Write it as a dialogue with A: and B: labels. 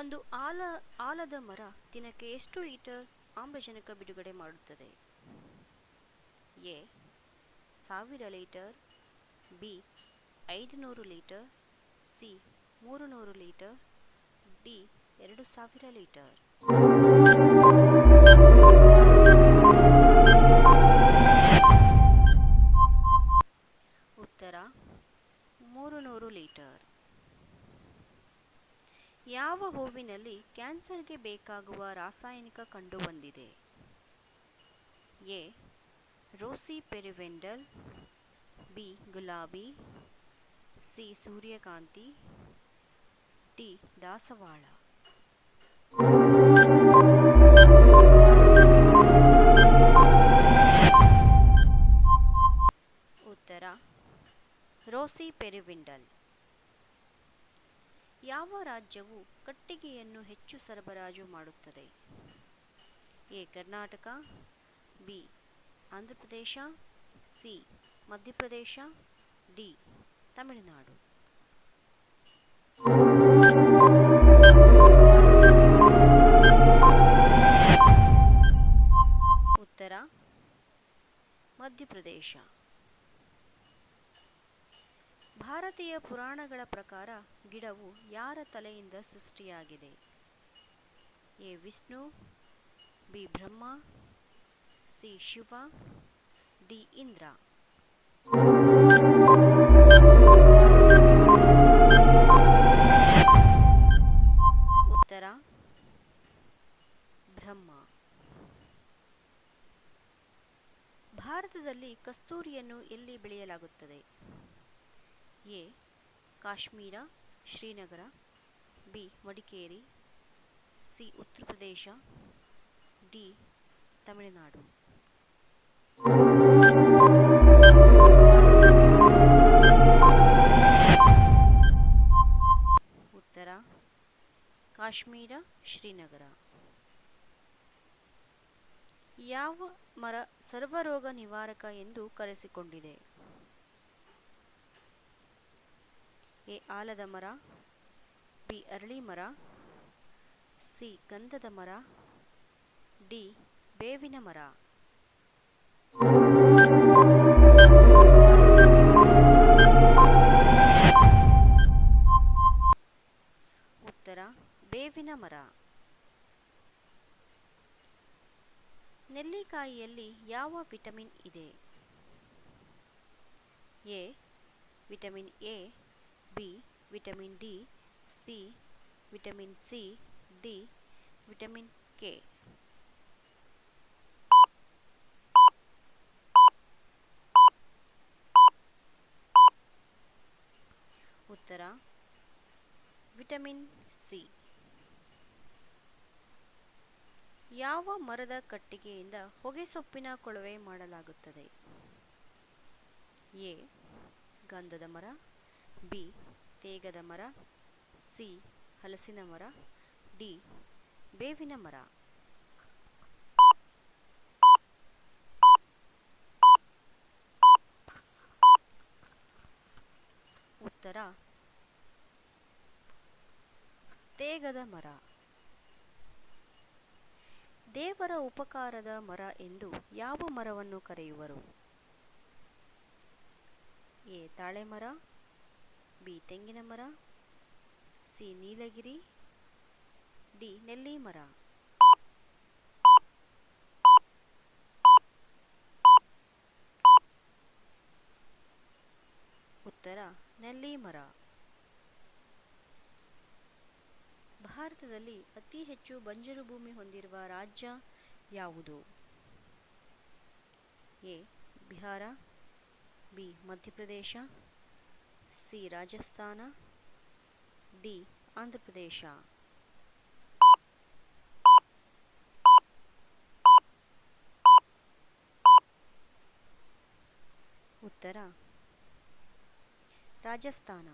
A: ಒಂದು ಆಲ, ಆಲದ ಮರ ದಿನಕ್ಕೆ ಎಷ್ಟು ಲೀಟರ್ ಆಮ್ಲಜನಕ ಬಿಡುಗಡೆ ಮಾಡುತ್ತದೆ? ಎ, ಸಾವಿರ ಲೀಟರ್, ಬಿ, ಐದುನೂರು ಲೀಟರ್, ಸಿ ಮೂರು ನೂರು ಲೀಟರ್, ಡಿ, ಎರಡು ಸಾವಿರ ಲೀಟರ್. ಉತ್ತರ ಮೂರು ನೂರು ಲೀಟರ್. ಯಾವ ಹೂವಿನಲ್ಲಿ ಕ್ಯಾನ್ಸರ್ಗೆ ಬೇಕಾಗುವ ರಾಸಾಯನಿಕ ಕಂಡುಬಂದಿದೆ? ಎ, ರೋಸಿ ಪೆರಿವೆಂಡಲ್, ಬಿ, ಗುಲಾಬಿ, ಸಿ, ಸೂರ್ಯಕಾಂತಿ, ಡಿ, ದಾಸವಾಳ. ಉತ್ತರ, ರೋಸಿ ಪೆರಿವಿಂಡಲ್. ಯಾವ ರಾಜ್ಯವು ಕಟ್ಟಿಗೆಯನ್ನು ಹೆಚ್ಚು ಸರಬರಾಜು ಮಾಡುತ್ತದೆ? A, Karnataka, B, Andhra Pradesh, C, Madhya Pradesh, D, Tamil Nadu. ಉತ್ತರ, ಮಧ್ಯಪ್ರದೇಶ. ಭಾರತೀಯ ಪುರಾಣಗಳ ಪ್ರಕಾರ ಗಿಡವು ಯಾರ ತಲೆಯಿಂದ ಸೃಷ್ಟಿಯಾಗಿದೆ? A. Vishnu, B. Brahma, C. Shiva, D. Indra. ಉತ್ತರ, ಬ್ರಹ್ಮ. ಭಾರತದಲ್ಲಿ ಕಸ್ತೂರಿಯನ್ನು ಎಲ್ಲಿ ಬೆಳೆಯಲಾಗುತ್ತದೆ? A Kashmir, Srinagar, B Madikeri, C Uttar Pradesh, D Tamil Nadu. ಉತ್ತರ ಕಾಶ್ಮೀರ, ಶ್ರೀನಗರ. ಯಾವ ಮರ ಸರ್ವರೋಗ ನಿವಾರಕ ಎಂದು ಕರೆಸಿಕೊಂಡಿದೆ? ಎ ಆಲದ ಮರ, ಬಿ ಅರಳಿ ಮರ, ಸಿ ಗಂಧದ ಮರ, ಡಿ ಬೇವಿನ ಮರ. ಉತ್ತರ, ಬೇವಿನ ಮರ. ನೆಲ್ಲಿಕಾಯಿಯಲ್ಲಿ ಯಾವ ವಿಟಮಿನ್ ಇದೆ? A, vitamin A B vitamin D C vitamin C D vitamin K ಉತ್ತರ. ವಿಟಮಿನ್ ಸಿ ಯಾವ ಮರದ ಕಟ್ಟಿಗೆಯಿಂದ ಹೊಗೆಸೊಪ್ಪಿನ ಕೊಳವೆ ಮಾಡಲಾಗುತ್ತದೆ? ಎ ಗಂಧದ ಮರ ಬಿ. ತೇಗದ ಮರ, ಸಿ. ಹಲಸಿನ ಮರ, ಡಿ. ಬೇವಿನ ಮರ. ಉತ್ತರ. ತೇಗದ ಮರ. ದೇವರ ಉಪಕಾರದ ಮರ ಎಂದು ಯಾವ ಮರವನ್ನು ಕರೆಯುವರು? ಎ. ತಾಳೆ ಮರ ಬಿ ತೆಂಗಿನ ಮರ, ಸಿ ನೀಲಗಿರಿ, ಡಿ ನೆಲ್ಲಿ ಮರ. ಉತ್ತರ, ನೆಲ್ಲಿ ಮರ. ಭಾರತದಲ್ಲಿ ಅತಿ ಹೆಚ್ಚು ಬಂಜರು ಭೂಮಿ ಹೊಂದಿರುವ ರಾಜ್ಯ ಯಾವುದು? A, Bihar, B, Madhya Pradesh C Rajasthan D Andhra Pradesh ಉತ್ತರ. ರಾಜಸ್ಥಾನ.